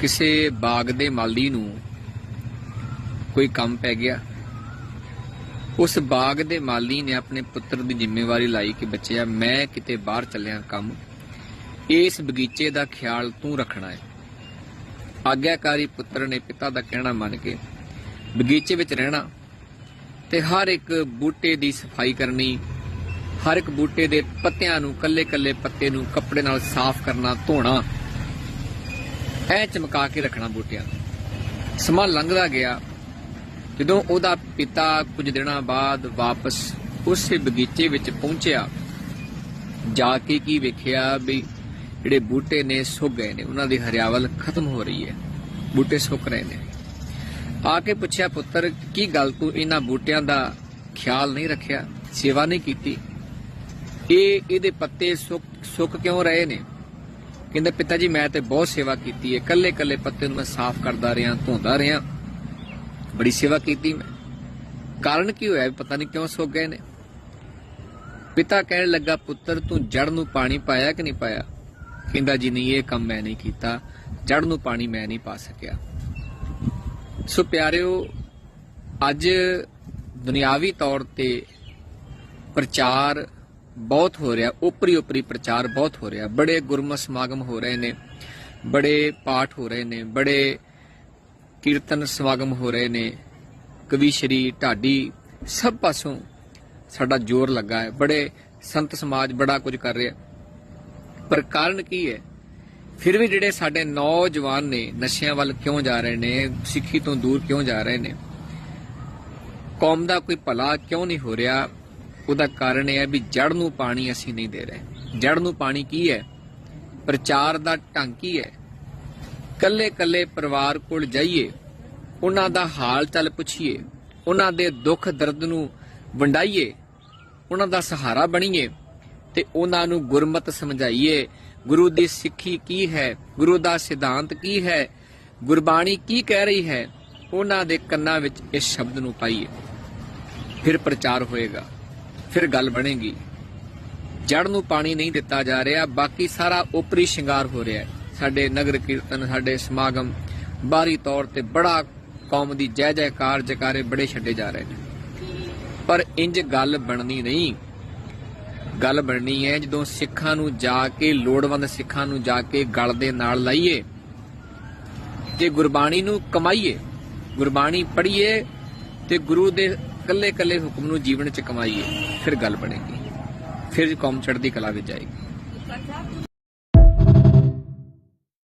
ਕਿਸੇ ਬਾਗ ਦੇ ਮਾਲੀ ਨੂੰ ਕੋਈ ਕੰਮ ਪੈ ਗਿਆ। ਉਸ ਬਾਗ ਦੇ ਮਾਲੀ ਨੇ ਆਪਣੇ ਪੁੱਤਰ ਦੀ ਜ਼ਿੰਮੇਵਾਰੀ ਲਾਈ ਕਿ ਬੱਚਿਆ, ਮੈਂ ਕਿਤੇ ਬਾਹਰ ਚੱਲਿਆ ਕੰਮ। ਇਸ ਬਗੀਚੇ ਦਾ ਖਿਆਲ ਤੂੰ ਰੱਖਣਾ ਹੈ। ਆਗਿਆਕਾਰੀ ਪੁੱਤਰ ਨੇ ਪਿਤਾ ਦਾ ਕਹਿਣਾ ਮੰਨ ਕੇ ਬਗੀਚੇ ਵਿੱਚ ਰਹਿਣਾ ਤੇ ਹਰ ਇੱਕ ਬੂਟੇ ਦੀ ਸਫ਼ਾਈ ਕਰਨੀ, ਹਰ ਇੱਕ ਬੂਟੇ ਦੇ ਪੱਤਿਆਂ ਨੂੰ, ਕੱਲੇ-ਕੱਲੇ ਪੱਤੇ ਨੂੰ ਕੱਪੜੇ ਨਾਲ ਸਾਫ਼ ਕਰਨਾ, ਧੋਣਾ। ਐ ਚਮਕਾ ਕੇ ਰੱਖਣਾ ਬੂਟਿਆਂ ਨੂੰ। ਸਮਾਂ ਲੰਘਦਾ ਗਿਆ। ਜਦੋਂ ਉਹਦਾ ਪਿਤਾ ਕੁਝ ਦਿਨਾਂ ਬਾਅਦ ਵਾਪਸ ਉਸੇ ਬਗੀਚੇ ਵਿੱਚ ਪਹੁੰਚਿਆ, ਜਾ ਕੇ ਕੀ ਵੇਖਿਆ ਵੀ ਜਿਹੜੇ ਬੂਟੇ ਨੇ ਸੁੱਕ ਗਏ ਨੇ, ਉਹਨਾਂ ਦੀ ਹਰਿਆਵਲ ਖਤਮ ਹੋ ਰਹੀ ਹੈ। ਬੂਟੇ ਸੁੱਕ ਰਹੇ ਨੇ। ਆ ਕੇ ਪੁੱਛਿਆ, ਪੁੱਤਰ, ਕੀ ਗੱਲ ਤੂੰ ਇਹਨਾਂ ਬੂਟਿਆਂ ਦਾ ਖਿਆਲ ਨਹੀਂ ਰੱਖਿਆ, ਸੇਵਾ ਨਹੀਂ ਕੀਤੀ? ਇਹ ਇਹਦੇ ਪੱਤੇ ਸੁੱਕ ਸੁੱਕ ਕਿਉਂ ਰਹੇ ਨੇ? ਕਹਿੰਦਾ, ਪਿਤਾ ਜੀ, ਮੈਂ ਤੇ ਬਹੁਤ ਸੇਵਾ ਕੀਤੀ ਹੈ। ਕੱਲੇ ਕੱਲੇ ਪੱਤੇ ਨੂੰ ਮੈਂ ਸਾਫ਼ ਕਰਦਾ ਰਿਹਾ, ਧੋਂਦਾ ਰਿਹਾ। ਬੜੀ ਸੇਵਾ ਕੀਤੀ ਮੈਂ। ਕਾਰਨ ਕੀ ਹੋਇਆ? ਪਤਾ ਨਹੀਂ ਕਿਉਂ ਸੁੱਕ ਗਏ ਨੇ। ਪਿਤਾ ਕਹਿਣ ਲੱਗਾ, ਪੁੱਤਰ, ਤੂੰ ਜੜ ਨੂੰ ਪਾਣੀ ਪਾਇਆ ਕਿ ਨਹੀਂ ਪਾਇਆ? ਕਹਿੰਦਾ, ਜੀ ਨਹੀਂ, ਇਹ ਕੰਮ ਮੈਂ ਨਹੀਂ ਕੀਤਾ। ਜੜ ਨੂੰ ਪਾਣੀ ਮੈਂ ਨਹੀਂ ਪਾ ਸਕਿਆ। ਸੋ ਪਿਆਰਿਓ, ਅੱਜ ਦੁਨਿਆਵੀ ਤੌਰ ਤੇ ਪ੍ਰਚਾਰ ਬਹੁਤ ਹੋ ਰਿਹਾ ਉਪਰੀ ਉਪਰੀ ਪ੍ਰਚਾਰ ਬਹੁਤ ਹੋ ਰਿਹਾ। ਬੜੇ ਗੁਰਮਤਿ ਸਮਾਗਮ ਹੋ ਰਹੇ ਨੇ, ਬੜੇ ਪਾਠ ਹੋ ਰਹੇ ਨੇ, ਬੜੇ ਕੀਰਤਨ ਸਮਾਗਮ ਹੋ ਰਹੇ ਨੇ। ਕਵੀ ਸ਼੍ਰੀ ਢਾਡੀ ਸਭ ਪਾਸੋਂ ਸਾਡਾ ਜ਼ੋਰ ਲੱਗਾ ਹੈ। ਬੜੇ ਸੰਤ ਸਮਾਜ ਬੜਾ ਕੁਝ ਕਰ ਰਿਹਾ। ਪਰ ਕਾਰਨ ਕੀ ਹੈ? ਫਿਰ ਵੀ ਜਿਹੜੇ ਸਾਡੇ ਨੌਜਵਾਨ ਨੇ, ਨਸ਼ਿਆਂ ਵੱਲ ਕਿਉਂ ਜਾ ਰਹੇ ਨੇ, ਸਿੱਖੀ ਤੋਂ ਦੂਰ ਕਿਉਂ ਜਾ ਰਹੇ ਨੇ? ਕੌਮ ਦਾ ਕੋਈ ਭਲਾ ਕਿਉਂ ਨਹੀਂ ਹੋ ਰਿਹਾ? ਉਹਦਾ ਕਾਰਨ ਇਹ ਹੈ ਵੀ ਜੜ ਨੂੰ ਪਾਣੀ ਅਸੀਂ ਨਹੀਂ ਦੇ ਰਹੇ। ਜੜ ਨੂੰ ਪਾਣੀ ਕੀ ਹੈ? ਪ੍ਰਚਾਰ ਦਾ ਢੰਗ ਕੀ ਹੈ। ਕੱਲੇ ਕੱਲੇ ਪਰਿਵਾਰ ਕੋਲ ਜਾਈਏ, ਉਹਨਾਂ ਦਾ ਹਾਲ ਚਾਲ ਪੁੱਛੀਏ, ਉਹਨਾਂ ਦੇ ਦੁੱਖ ਦਰਦ ਨੂੰ ਵੰਡਾਈਏ, ਉਹਨਾਂ ਦਾ ਸਹਾਰਾ ਬਣੀਏ ਤੇ ਉਹਨਾਂ ਨੂੰ ਗੁਰਮਤ ਸਮਝਾਈਏ, ਗੁਰੂ ਦੀ ਸਿੱਖੀ ਕੀ ਹੈ, ਗੁਰੂ ਦਾ ਸਿਧਾਂਤ ਕੀ ਹੈ, ਗੁਰਬਾਣੀ ਕੀ ਕਹਿ ਰਹੀ ਹੈ, ਉਹਨਾਂ ਦੇ ਕੰਨਾਂ ਵਿੱਚ ਇਸ ਸ਼ਬਦ ਨੂੰ ਪਾਈਏ, ਫਿਰ ਪ੍ਰਚਾਰ ਹੋਏਗਾ। ਫਿਰ ਗੱਲ ਬਣੇਗੀ। ਜੜ ਨੂੰ ਪਾਣੀ ਨਹੀਂ ਦਿੱਤਾ ਜਾ ਰਿਹਾ, ਬਾਕੀ ਸਾਰਾ ਉਪਰੀ ਸ਼ਿੰਗਾਰ ਹੋ ਰਿਹਾ ਹੈ। ਸਾਡੇ ਨਗਰ ਕੀਰਤਨ, ਸਾਡੇ ਸਮਾਗਮ ਬਾਹਰੀ ਤੌਰ ਤੇ ਬੜਾ ਕੌਮ ਦੀ ਜੈ ਜੈਕਾਰ ਜਕਾਰੇ ਬੜੇ ਛੱਡੇ ਜਾ ਰਹੇ ਨੇ। ਪਰ ਇੰਜ ਗੱਲ ਬਣਨੀ ਨਹੀਂ। ਗੱਲ ਬਣਨੀ ਹੈ, ਜਦੋਂ ਸਿੱਖਾਂ ਨੂੰ ਜਾ ਕੇ, ਲੋੜਵੰਦ ਸਿੱਖਾਂ ਨੂੰ ਜਾ ਕੇ ਗਲ ਦੇ ਨਾਲ ਲਾਈਏ, ਤੇ ਗੁਰਬਾਣੀ ਨੂੰ ਕਮਾਈਏ। ਗੁਰਬਾਣੀ ਪੜ੍ਹੀਏ ਤੇ ਗੁਰੂ ਦੇ ਕੱਲੇ ਕੱਲੇ ਹੁਕਮ ਨੂੰ ਜੀਵਨ ਚ ਕਮਾਈਏ, ਫਿਰ ਗੱਲ ਬਣੇਗੀ। ਫਿਰ ਕੌਮ ਚੜ੍ਹਦੀ ਕਲਾ ਵਿੱਚ ਜਾਏਗੀ।